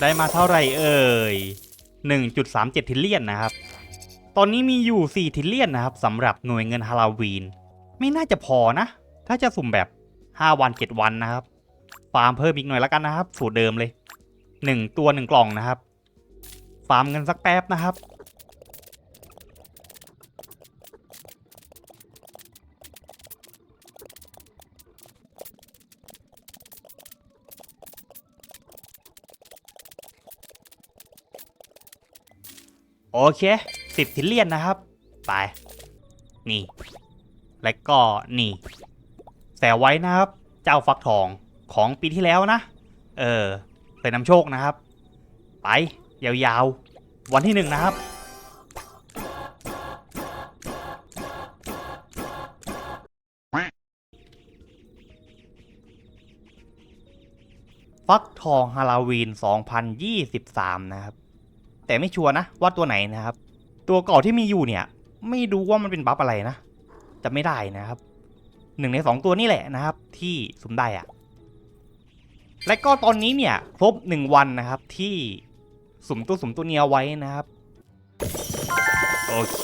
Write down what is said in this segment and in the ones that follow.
ได้มาเท่าไหร่เอ่ย 1.37 ทิลเลียนนะครับ ตอนนี้มีอยู่ 4 ทิลเลียนนะครับสำหรับหน่วยเงินฮาลาวีน ไม่น่าจะพอนะ ถ้าจะสุ่มแบบ 5 วัน 7 วันนะครับ ฟาร์มเพิ่มอีกหน่อยแล้วกันนะครับ สูตรเดิมเลย 1 ตัว 1 กล่องนะครับ ฟาร์มเงินสักแป๊บนะครับ โอเคสิบทิลเลียนนะครับ ไป นี่ และก็นี่ แสไว้นะครับ เจ้าฟักทองของปีที่แล้วนะ เออเป็นนำโชคนะครับ ไป ยาวๆ วันที่หนึ่งนะครับฟักทองฮาโลวีน 2023 นะครับ แต่ไม่ชัวร์นะว่าตัวไหนนะครับ ตัวเก่าที่มีอยู่เนี่ย ไม่รู้ว่ามันเป็นบัฟอะไรนะจะไม่ได้นะครับหนึ่งในสองตัวนี่แหละนะครับ ที่สุ่มได้อะและก็ตอนนี้เนี่ยครบหนึ่งวันนะครับที่สุ่มตัวสุ่มตัวเนี้ยไว้นะครับ โอเค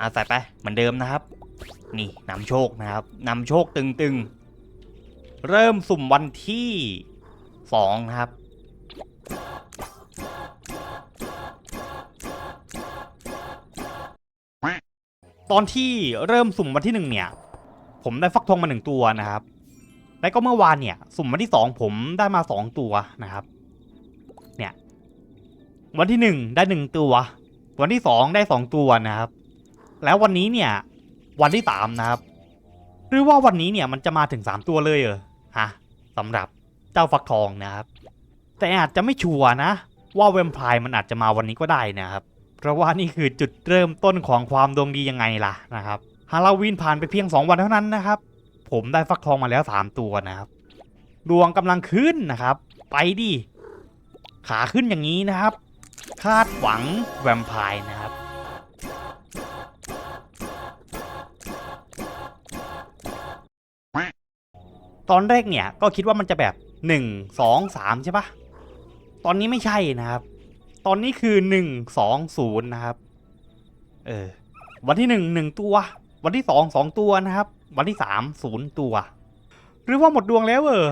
อาใส่ไปเหมือนเดิมนะครับ นี่นำโชคนะครับนำโชคตึงๆ เริ่มสุ่มวันที่สองนะครับ ตอนที่เริ่มสุ่มวันที่หนึ่งเนี่ย ผมได้ฟักทองมาหนึ่งตัวนะครับ แล้วก็เมื่อวานเนี่ย สุ่มวันที่สองผมได้มาสองตัวนะครับ เนี่ย วันที่หนึ่งได้หนึ่งตัว วันที่สองได้สองตัวนะครับ แล้ววันนี้เนี่ย วันที่สามนะครับ หรือว่าวันนี้เนี่ยมันจะมาถึงสามตัวเลยเหรอฮะสำหรับเจ้าฟักทองนะครับ แต่อาจจะไม่ชัวร์นะ ว่าเวมไพร์มันอาจจะมาวันนี้ก็ได้นะครับ เพราะว่านี่คือจุดเริ่มต้นของความดวงดียังไงล่ะนะครับฮาโลวีนผ่านไปเพียง 2 วันเท่านั้นนะครับ ผมได้ฟักทองมาแล้ว 3 ตัวนะครับ ดวงกำลังขึ้นนะครับ ไปดิ ขาขึ้นอย่างนี้นะครับ คาดหวังแวมไพร์นะครับตอนแรกเนี่ยก็คิดว่ามันจะแบบ 1 2 3 ใช่ปะตอนนี้ไม่ใช่นะครับ ตอนนี้คือหนึ่งสองศูนย์นะครับ เออ วันที่หนึ่งหนึ่งตัว วันที่สองสองตัวนะครับ วันที่สามศูนย์ตัว หรือว่าหมดดวงแล้วเออ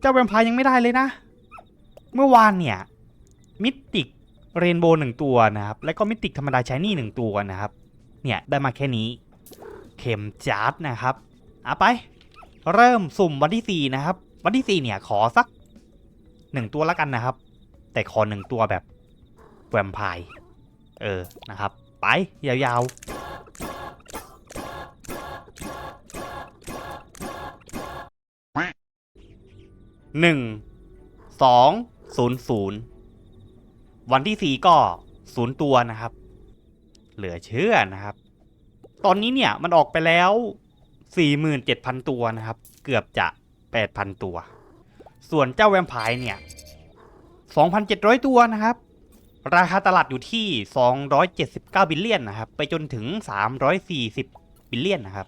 เจ้าแวมพร์ยังไม่ได้เลยนะ เมื่อวานเนี่ย มิติกเรนโบว์หนึ่งตัวนะครับ แล้วก็มิติกธรรมดาชายนี่หนึ่งตัวนะครับ เนี่ยได้มาแค่นี้ เข็มจัดนะครับเอาไป เริ่มสุ่มวันที่สี่นะครับ วันที่สี่เนี่ยขอสักหนึ่งตัวล้วกันนะครับ แต่ขอหนึ่งตัวแบบแวมไพร์เออนะครับ ไป ยาวๆหนึ่งสองศูนย์ศูนย์วันที่สี่ก็ศูนย์ตัวนะครับ เหลือเชื่อนะครับ ตอนนี้เนี่ยมันออกไปแล้วสี่หมื่นเจ็ดพันตัวนะครับ เกือบจะแปดพันตัว ส่วนเจ้าแวมไพร์เนี่ย 2,700 ตัวนะครับ ราคาตลาดอยู่ที่ 279 บิลเลียนนะครับ ไปจนถึง 340 บิลเลียนนะครับ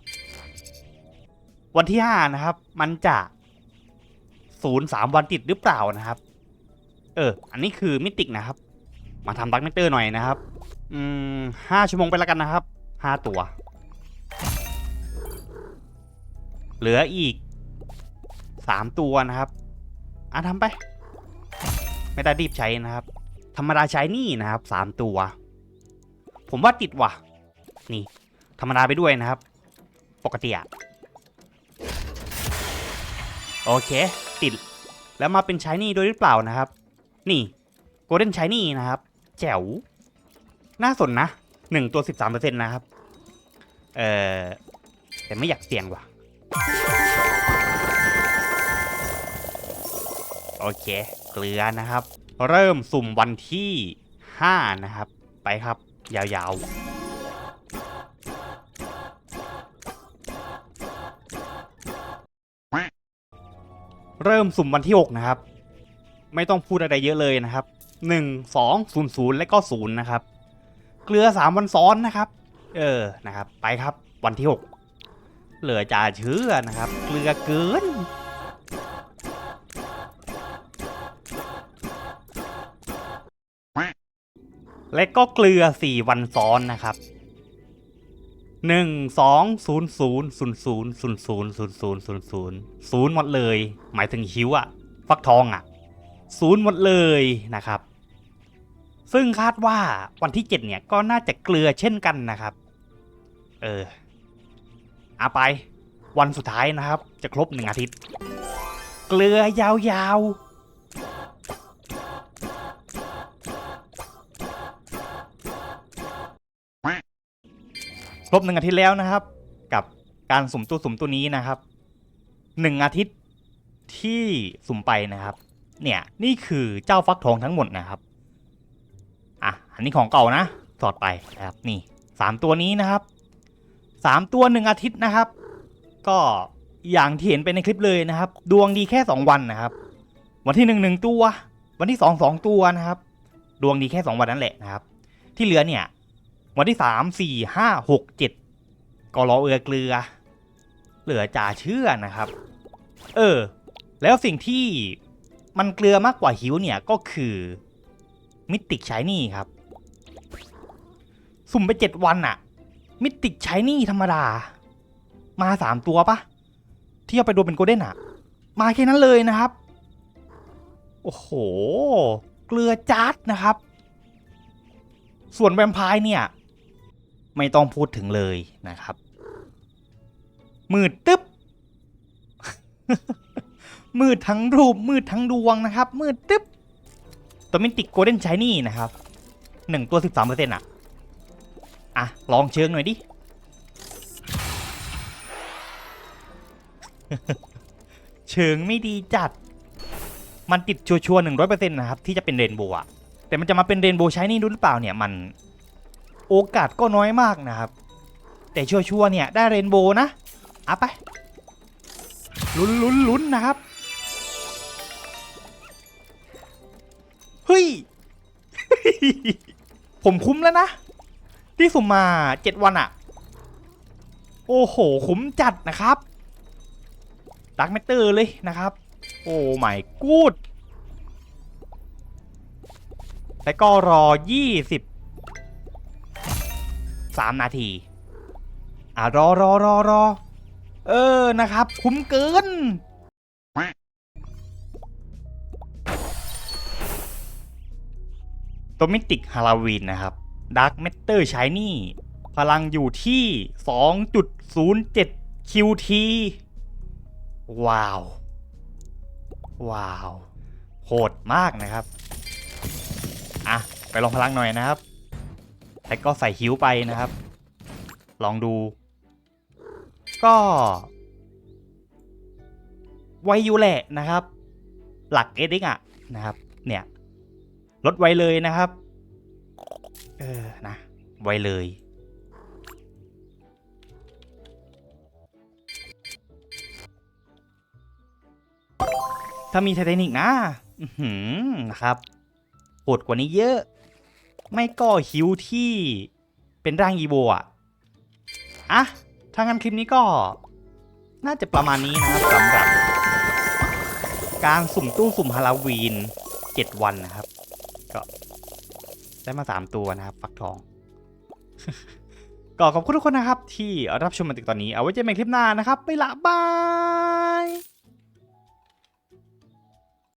วันที่ 5 นะครับ มันจะศูนย์สามวันติดหรือเปล่านะครับ เออ อันนี้คือมิติกนะครับ มาทำดักเนเตอร์หน่อยนะครับ อืมห้าชั่วโมงไปแล้วกันนะครับห้าตัว เหลืออีกสามตัวนะครับ อะทำไป ไม่ได้รีบใช้นะครับ ธรรมดาใช้นี่นะครับสามตัว ผมว่าติดว่ะ นี่ ธรรมดาไปด้วยนะครับ ปกติอะโอเค ติด แล้วมาเป็นใช้นี่ด้วยหรือเปล่านะครับ นี่โกลเด้นใช้นี่นะครับ แจ๋ว น่าสนนะหนึ่งตัวสิบสามเปอร์เซ็นต์นะครับ เออแต่ไม่อยากเสี่ยงว่ะ โอเค เกลือนะครับ เริ่มสุ่มวันที่ 5 นะครับ ไปครับ ยาวๆเริ่มสุ่มวันที่ 6 นะครับ ไม่ต้องพูดอะไรเยอะเลยนะครับ 1 2 0 0 และก็ 0 นะครับ เกลือ 3 วันซ้อนนะครับ เออ นะครับ ไปครับ วันที่ 6 เหลือจ่าเชื่อนะครับ เกลือเกิน และก็เกลือ 4 วันซ้อนนะครับ 1 2 0 0 0 0 0 0 0 0 0 0 0หมดเลย หมายถึงหิวอะฟักทองอะศูนย์หมดเลยนะครับ ซึ่งคาดว่าวันที่ 7 เนี่ยก็น่าจะเกลือเช่นกันนะครับ เออเอาไป วันสุดท้ายนะครับ จะครบหนึ่งอาทิตย์ เกลือยาวๆ ครบหนึ่งอาทิตย์แล้วนะครับ กับการสุ่มตัวสุ่มตัวนี้นะครับหนึ่งอาทิตย์ที่สุ่มไปนะครับ เนี่ยนี่คือเจ้าฟักทองทั้งหมดนะครับอะอันนี้ของเก่านะสอดไปนะครับนี่สามตัวนี้นะครับสามตัวหนึ่งอาทิตย์นะครับ ก็อย่างที่เห็นไปในคลิปเลยนะครับ ดวงดีแค่สองวันนะครับ วันที่หนึ่งหนึ่งตัว วันที่สองสองตัวนะครับ ดวงดีแค่สองวันนั่นแหละนะครับ ที่เหลือเนี่ย วันที่สามสี่ห้าหกเจ็ดก็รอเอือเกลือ เหลือจ่าเชื่อนะครับ เออ แล้วสิ่งที่มันเกลือมากกว่าหิวเนี่ยก็คือมิติกชายนี่ครับ สุ่มไปเจ็ดวันอะมิติกชายนี่ธรรมดา มาสามตัวปะที่เอาไปดูเป็นโกลเด้นอะมาแค่นั้นเลยนะครับ โอ้โห เกลือจัดนะครับ ส่วนแวมไพร์เนี่ย ไม่ต้องพูดถึงเลยนะครับ มืดตึ๊บ มืดทั้งรูปมืดทั้งดวงนะครับ มืดตึ๊บตัวมินติกโกลเด้นชายนี่นะครับหนึ่งตัวสิบสามเปอร์เซ็นต์อะ อะ ลองเชิงหน่อยดิ เชิงไม่ดีจัด มันติดชัวร์หนึ่งร้อยเปอร์เซ็นต์นะครับ ที่จะเป็นเรนโบว์อะแต่มันจะมาเป็นเรนโบว์ใช้นี่ดูหรือเปล่าเนี่ยมัน โอกาสก็น้อยมากนะครับ แต่ชัวร์ๆเนี่ยได้เรนโบว์นะเอาไปลุ้นลุ้นลุ้นนะครับ เฮ้ย ผมคุ้มแล้วนะ ที่สุ่มมาเจ็ดวันอะโอ้โห คุ้มจัดนะครับดักเมเตอร์เลยนะครับ โอ้ไม่กูดแล้วก็รอ 20 3นาที อะรอรอรอรอเออนะครับ คุ้มเกินตัวมิติกฮาลาวีนนะครับด a r k กเมเตอร์ชายนี่ พลังอยู่ที่ 2.07 QT ว้าว ว้าว โหดมากนะครับ อะ ไปลองพลังหน่อยนะครับ แล้วก็ใส่ฮิวไปนะครับ ลองดู ก็ไวอยู่แหละนะครับ หลักเอดิกอะนะครับ เนี่ยลดไวเลยนะครับ เออนะไวเลยถ้ามีไทเทนิกนะนะครับโหดกว่านี้เยอะ ไม่ก็ฮิวที่เป็นร่างอีโบอะอะถ้างั้นคลิปนี้ก็ น่าจะประมาณนี้นะครับสำหรับ การสุ่มตู้สุ่มฮาโลวีน 7 วันนะครับ ก็ได้มา 3 ตัวนะครับฟักทอง ก็ขอบคุณทุกคนนะครับ ที่รับชมมาถึงตอนนี้ เอาไว้เจอกันคลิปหน้านะครับ ไปละบาย